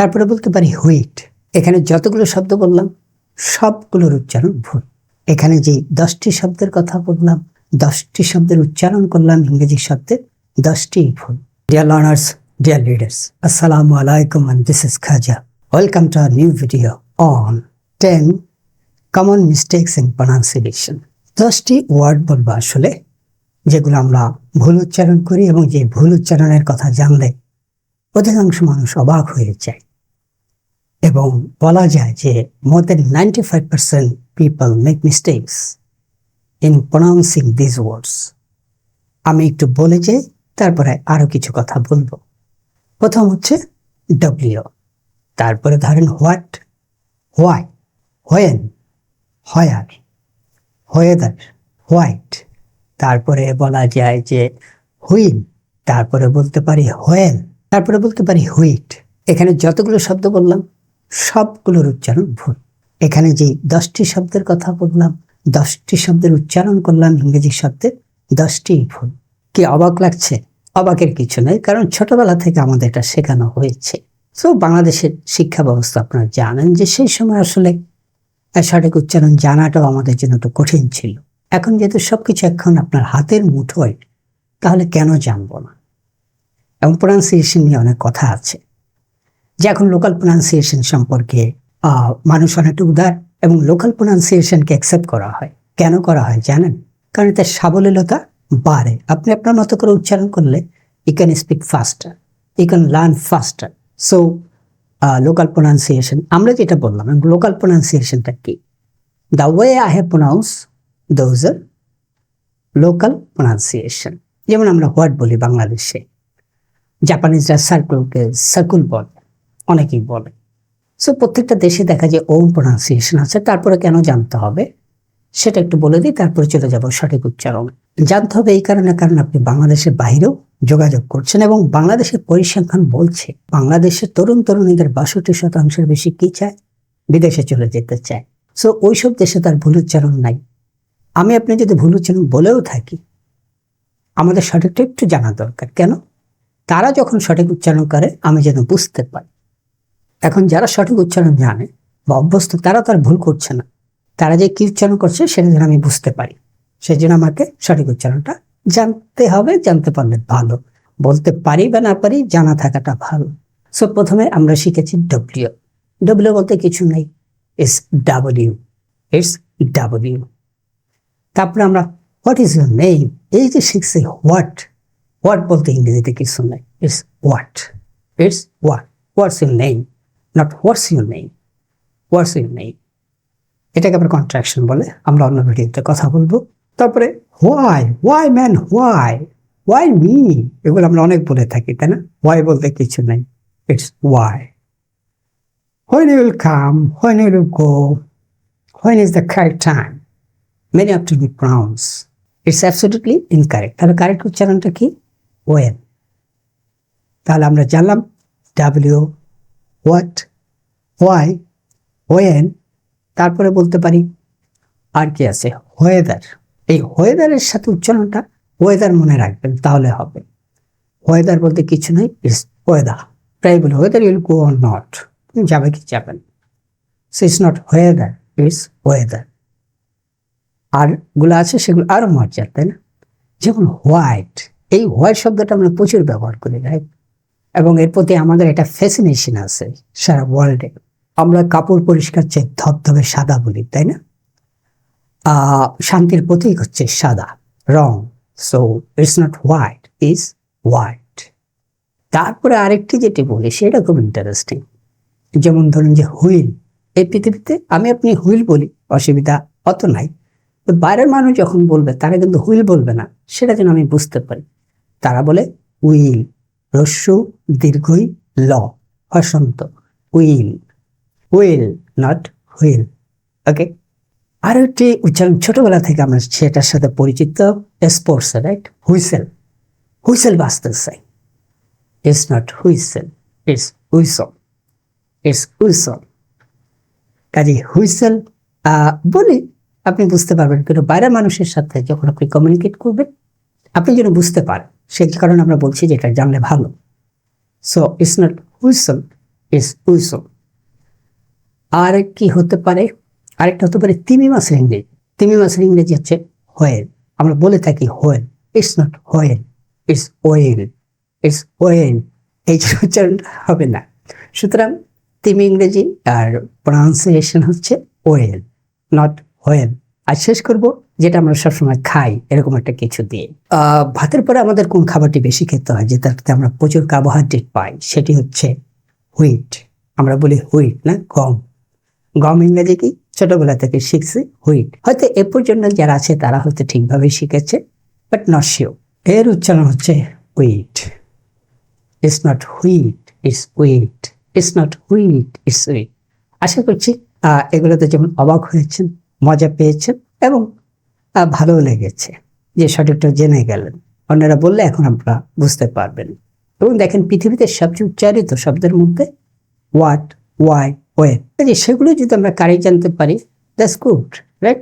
তারপরে বলতে পারি হুইট এখানে যতগুলো শব্দ বললাম, সবগুলোর উচ্চারণ ভুল এখানে যে দশটি শব্দের কথা বললাম, দশটি শব্দের উচ্চারণ করলাম ইংরেজি শব্দের দশটি ভুল ডিয়ার লার্নার্স ডিয়ার লিডার্স আসসালামু আলাইকুম and this is Khaja. Welcome to our new video on 10 common mistakes in pronunciation. দশটি ওয়ার্ড বলব আসলে, যেগুলো আমরা ভুল উচ্চারণ করি এবং যে ভুল উচ্চারণের কথা জানলে অধিকাংশ মানুষ অবাক হয়ে যায় এবং বলা যায় যে more than ninety five percent people make mistakes in pronouncing this words আমি একটু বলে যাই তারপরে আরও কিছু কথা বলব। প্রথম হচ্ছে ডব্লিউ তারপরে ধরেন what why when where whether white তারপরে বলা যায় যে হুইল তারপরে বলতে পারি হোয়েল তারপরে বলতে পারি হুইট এখানে যতগুলো শব্দ বললাম সবগুলোর উচ্চারণ ভুল। এখানে যে দশটি শব্দের কথা বললাম, দশটি শব্দের উচ্চারণ করলাম ইংরেজি শব্দের, দশটি ভুল। কি অবাক লাগছে? অবাকের কিছু নেই, কারণ ছোটবেলা থেকে আমাদের এটা শেখানো হয়েছে। তো বাংলাদেশের শিক্ষা ব্যবস্থা আপনারা জানেন যে সেই সময় আসলে সঠিক উচ্চারণ জানাটাও আমাদের জন্য একটু কঠিন ছিল। এখন যেহেতু সবকিছু এখন আপনার হাতের মুঠোয়, তাহলে কেন জানব না? এবং প্রাণ প্রোনাউন্সিয়েশন নিয়ে অনেক কথা আছে। যে এখন লোকাল প্রোনাউন্সিয়েশন সম্পর্কে মানুষ অনেকটা উদার এবং লোকাল প্রোনাউন্সিয়েশনকে অ্যাকসেপ্ট করা হয়। কেন করা হয় জানেন? কারণ এতে সাবলীলতা বাড়ে। আপনি আপনার মতো করে উচ্চারণ করলে you can speak faster you can learn faster so local pronunciation আমরা যেটা বললাম লোকাল প্রোনাউন্সিয়েশনটা কি? The way I have pronounce those are local pronunciation যেমন আমরা হোয়াট বলি বাংলাদেশে। জাপানিজরা সার্কুলকে সার্কুল বলে। অনেকেই বলে। সো প্রত্যেকটা দেশে দেখা যায় ওম প্রোনাউন্সিয়েশন আছে, তারপরে কেন জানতে হবে? সেটা একটু বলে দিই, তারপরে চলে যাব সঠিক উচ্চারণ। জানতে হবে এই কারণে, কারণ আপনি বাংলাদেশের বাইরেও যোগাযোগ করছেন এবং বাংলাদেশের পরিসংখ্যান বলছে, বাংলাদেশের তরুণ তরুণীদের বাষট্টি শতাংশের বেশি কি চায়? বিদেশে চলে যেতে চায়। সো ওইসব দেশে তার ভুল উচ্চারণ নাই। আমি আপনি যদি ভুল উচ্চারণ বলেও থাকি, আমাদের সঠিকটা একটু জানা দরকার। কেন? তারা যখন সঠিক উচ্চারণ করে, আমি যেন বুঝতে পারি। এখন যারা সঠিক উচ্চারণ জানে বা অভ্যস্ত, তারা তার ভুল করছে না। তারা যে কি উচ্চারণ করছে সেটা যেন আমি বুঝতে পারি। সেই জন্য আমাকে সঠিক উচ্চারণটা জানতে হবে, জানতে পারলে ভালো। বলতে পারি বা না পারি, জানা থাকাটা ভালো। সো প্রথমে আমরা শিখেছি ডব্লিউ ডব্লিউ বলতে কিছু নেই। ইস ডাব্লিউ ইটস ডাব্লিউ তারপরে আমরা হোয়াট ইজ ইউর নেম এই যে শিখছি হোয়াট হোয়াট বলতে ইংরেজিতে কিছু নেই। It's what it's what what's your name not what's your name what's your name এটাকে আবার কন্ট্রাকশন বলে। আমরা অন্য ভিডিওতে কথা বলব। তারপরে why why man why why me এগুলো আমরা অনেক বলে থাকি, তাই না? হোয়াই বলতে কিছু নেই। It's why when will come when will go when is the correct time many of to be pronounce it's absolutely incorrect তাহলে কারেক্ট উচ্চারণটা কি? ওয়েন তাহলে আমরা জানলাম ডাব্লিউ হোয়াট হোয়াই ওয়েন তারপরে বলতে পারি আর কি আছে ওয়েদার এই ওয়েদারের সাথে উচ্চারণটা ওয়েদার মনে রাখবেন, তাহলে হবে। ওয়েদার বলতে কিছু নেই ইস ওয়েদার প্রায় বলি weather will go or not যাবে কি যাবেন। So it's not weather it's weather আরগুলো আছে, সেগুলো আরও মজার, তাই না? যেমন হোয়াইট এই হোয়াইট শব্দটা আমরা প্রচুর ব্যবহার করি রাইট এবং এর প্রতি আমাদের একটা ফ্যাসিনেশন আছে সারা ওয়ার্ল্ডে আমরা কাপড় পরিষ্কার চেয়ে ধবধবে সাদা বলি, তাই না? শান্তির প্রতীক হচ্ছে সাদা, রং। So it's not white is white তারপরে আরেকটি যেটি বলি, সেটা খুব ইন্টারেস্টিং যেমন ধরুন যে হুইল, এই পৃথিবীতে আমি আপনি হুইল বলি, অসুবিধা অত নাই। তো বাইরের মানুষ যখন বলবে, তারা কিন্তু হুইল বলবে না, সেটা যেন আমি বুঝতে পারি। তারা বলে উইল রস্যু দীর্ঘই ল। হসন্ত will. Will not wheel. Okay? আর একটি উচ্চারণ ছোটবেলা থেকে আমরা সেটার সাথে পরিচিত। Sports, right? Whistle. Whistle বাজতেছে। It's not whistle, it's whistle it's whistle কাজে হুইসেল বলি আপনি বুঝতে পারবেন কিন্তু বাইরের মানুষের সাথে যখন আপনি কমিউনিকেট করবেন, আপনি যেন বুঝতে পারেন। সেই কারণে আমরা বলছি যে এটা জানলে ভালো। So it's not whistle is whistle আর কি হতে পারে, আরেকটা হতে পারে তিমি মাছের ইংরেজি তিমি মাছের ইংরেজি হচ্ছে হোয়েল আমরা বলে থাকি whale it's not whale it's well it's well এই যে উচ্চারণটা হবে না। সুতরাং তিমি ইংরেজি আর প্রনাউন্সিয়েশন হচ্ছে ওয়েল নট হোয়েল আর শেষ করব, যেটা আমরা সবসময় খাই, এরকম একটা কিছু দিয়ে। ভাতের পরে আমাদের কোন খাবারটি বেশি খেতে হয় যেটাতে আমরা প্রচুর কার্বোহাইড্রেট পাই, সেটি হচ্ছে হুইট আমরা বলি হুইট না? গম। গম ইংরেজি কি? ছোটবেলা থেকে শিখছি হুইট হয়তো এ পর্যন্ত যারা আছে, তারা হয়তো ঠিকভাবে শিখেছে বাট নট শিও এর উচ্চারণ হচ্ছে wheat it's not wheat it's wheat it's not wheat it's wheat আশা করছি এগুলোতে যেমন অবাক হয়েছেন মজা পেয়েছেন এবং ভালোও লেগেছে। যে সঠিকটা জেনে গেলেন। অন্যরা বললে এখন আপনারা বুঝতে পারবেন। এবং দেখেন, পৃথিবীতে সবচেয়ে উচ্চারিত শব্দের মধ্যে হোয়াট ওয়াই ওয়ে যে সেগুলো যদি আমরা কারি জানতে পারি দ্যাটস গুড রাইট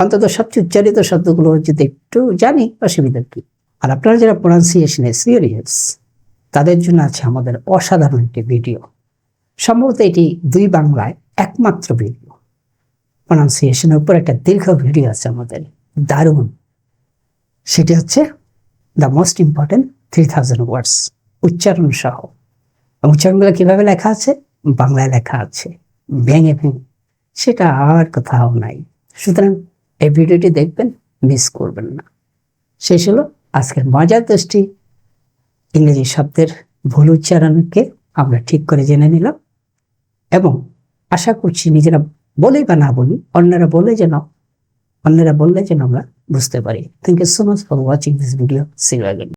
অন্তত সবচেয়ে উচ্চারিত শব্দগুলো যদি একটু জানি, অসুবিধা কি? আর আপনারা যারা প্রনাউন্সিয়েশনে সিরিয়াস তাদের জন্য আছে আমাদের অসাধারণ একটি ভিডিও সম্ভবত এটি দুই বাংলায় একমাত্র ভিডিও প্রনাউন্সিয়েশনের উপর একটা দীর্ঘ ভিডিও আছে আমাদের। দারুণ। সেটি হচ্ছে the most important three thousand words উচ্চারণ সহ। উচ্চারণগুলো কীভাবে লেখা আছে? বাংলায় লেখা আছে। ভেঙে ভেঙে। সেটা আর কোথাও নাই। সুতরাং এই ভিডিওটি দেখবেন মিস করবেন না। শেষ হলো আজকের মজার দোষটি। ইংরেজি শব্দের ভুল উচ্চারণকে আমরা ঠিক করে জেনে নিলাম। এবং আশা করছি নিজেরা বলি বা না বলি, অন্যরা বলে যেন, অন্যরা বললে যেন আমরা বুঝতে পারি। Thank you so much for watching this video see you